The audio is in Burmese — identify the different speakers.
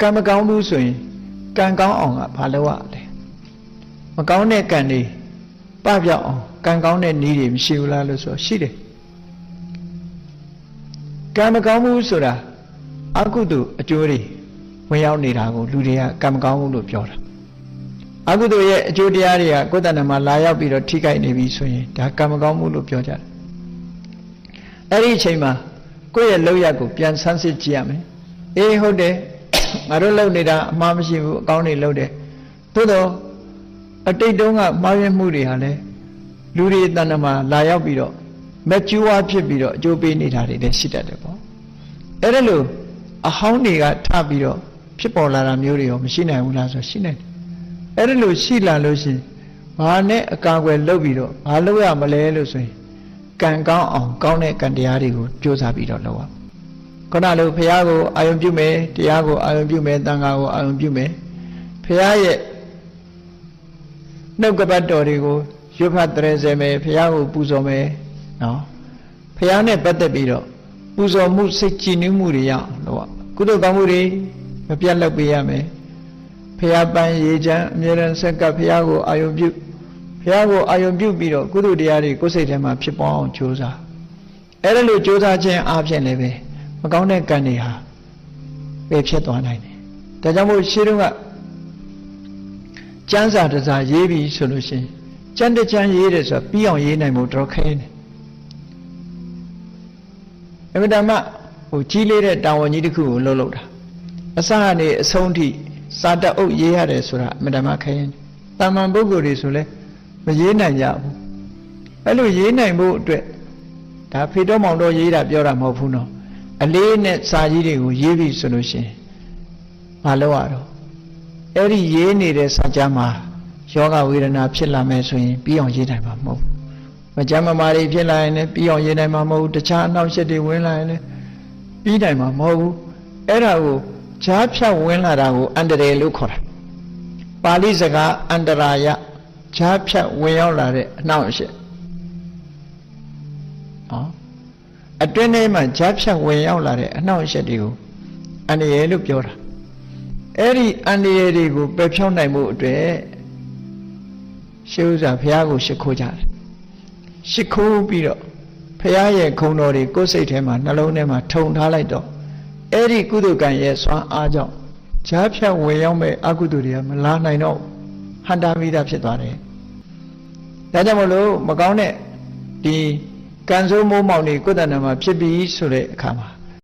Speaker 1: ကံမကောင်းဘူးဆိုရင်ကံကောင်းအောင်ကဘာလုပ်ရလဲမကောင်းတဲ့ကံတွေပပြောက်အောင်ကံကောင်းတဲ့နည်းတွေမရှိဘူးလားလို့ဆိုရှိတယ်ကံမကောင်းဘူးဆိုတာအကုသိုလ်အကျိုးတွေဝင်ရောက်နေတာကိုလူတွေကကံမကောင်းဘူးလို့ပြောတာအကုသိုလ်ရဲ့အကျိုးတရားတွေကကိုယ်တဏ္ဍမှာလာရောက်ပြီးတော့ထိခိုက်နေပြီဆိုရင်ဒါကံမကောင်းဘူးလို့ပြောကြတယ်အဲ့ဒီအချိန်မှာကိုယ့်ရဲ့လောက်ရကိုပြန်ဆန်းစစ်ကြည့်ရမယ်အေးဟုတ်တယ် ငါတို့လုပ်နေတာအမှားမရှိဘူးအကောင်းတွေလုပ်တယ်သို့တော့အတိတ်တုန်းကမှားယွင်းမှုတွေဟာလည်းလူတွေတဏ္ဍမှာလာရောက်ပြီးတော့မကျူးဝါဖြစ်ပြီးတော့အကျိုးပေးနေတာတွေလည်းရှိတတ်တယ်ပေါ့အဲ့ဒါလို့အဟောင်းတွေကထပြီးတော့ဖြစ်ပေါ်လာတာမျိုးတွေရောမရှိနိုင်ဘူးလားဆိုရှိနိုင်တယ်အဲ့ဒါလို့ရှိလာလို့ရှိရင်ဘာနဲ့အကာအကွယ်လုပ်ပြီးတော့ဘာလုပ်ရမလဲလို့ဆိုရင်ကံကောင်းအောင်ကောင်းတဲ့ကံတရားတွေကိုကြိုးစားပြီးတော့လုပ်ရ ခုနလိုဘုရားကိုအာယုံပြုမယ်တရားကိုအာယုံပြုမယ်တန်ခါကိုအာယုံပြုမယ်ဘုရားရဲ့နှုတ်ကပတ်တော်တွေကိုရွတ်ဖတ်တရေစေမယ်ဘုရားကိုပူဇော်မယ်နော်ဘုရားနဲ့ပတ်သက်ပြီးတော့ပူဇော်မှုစိတ်ကြည်နူးမှုတွေရအောင်လုပ်ရကုသိုလ်ကောင်းမှုတွေမပြတ်လုပ်ပေးရမယ်ဘုရားပန်းရေချမ်းအမြဲတမ်းဆက်ကပ်ဘုရားကိုအာယုံပြုဘုရားကိုအာယုံပြုပြီးတော့ကုသိုလ်တရားတွေကိုယ်စိတ်ထဲမှာဖြစ်ပေါ်အောင်ကြိုးစားအဲ့ဒါလို့ကြိုးစားခြင်းအပြင်လည်းပဲ မကောင်းတဲ့ကံတွေဟာပဲဖြစ်သွားနိုင်တယ်ဒါကြောင့်မို့ရှင်းတော့ကကျမ်းစာတစ်စာရေးပြီဆိုလို့ရှိရင်ကျမ်းတစ်ကျမ်းရေးတယ်ဆိုတော့ပြီးအောင်ရေးနိုင်ဖို့တော်ခဲတယ်အမှန်တမ်းဟိုကြီးလေးတဲ့တာဝန်ကြီးတစ်ခုကိုလှုပ်လှုပ်တာအစကနေအဆုံးထိစာတအုပ်ရေးရတယ်ဆိုတာအမှန်တမ်းခဲရင်တာမန်ပုဂ္ဂိုလ်တွေဆိုလဲမရေးနိုင်ကြဘူးအဲ့လိုရေးနိုင်ဖို့အတွက်ဒါဖေတော်မောင်တော်ရေးတာပြောတာမဟုတ်ဘူးနော် အလေးနဲ့စာကြီးတွေကိုရေးပြီဆိုလို့ရှိရင်မလုပ်ရတော့အဲ့ဒီရေးနေတဲ့စာကြမ်းမှာယောဂဝေဒနာဖြစ်လာမယ်ဆိုရင်ပြီးအောင်ရေးနိုင်မှာမဟုတ်ဘူးမကြမ်းမမာတွေဖြစ်လာရင်လည်းပြီးအောင်ရေးနိုင်မှာမဟုတ်ဘူးတခြားအနောက်ရှက်တွေဝင်လာရင်လည်းပြီးနိုင်မှာမဟုတ်ဘူးအဲ့ဒါကိုဈာဖြတ်ဝင်လာတာကိုအန္တရာယ်လို့ခေါ်တာပါဠိစကားအန္တရာယဈာဖြတ်ဝင်ရောက်လာတဲ့အနှောင့်အယှက်နော် အတွင်းထဲမှာဈာဖြတ်ဝင်ရောက်လာတဲ့အနှောင့်အယှက်တွေကိုအန္တရာယ်လို့ပြောတာအဲ့ဒီအန္တရာယ်တွေကိုပယ်ဖြောင်းနိုင်မှုအတွက်ရှေးဥစွာဘုရားကိုရှ िख ိုးကြတယ်ရှ िख ိုးပြီးတော့ဘုရားရဲ့ခုံတော်တွေကိုယ်စိတ်ထဲမှာနှလုံးထဲမှာထုံထားလိုက်တော့အဲ့ဒီကုသကံရဲ့စွမ်းအားကြောင့်ဈာဖြတ်ဝင်ရောက်မဲ့အကုသိုလ်တွေကမလာနိုင်တော့ဟန္တာမိတာဖြစ်သွားတယ်ဒါကြောင့်မလို့မကောင်းတဲ့ဒီ ကံဆိုးမိုးမောင်တွေကိုယ်တဏ္ဍာမှာဖြစ်ပြီးဆိုတဲ့အခါမှာ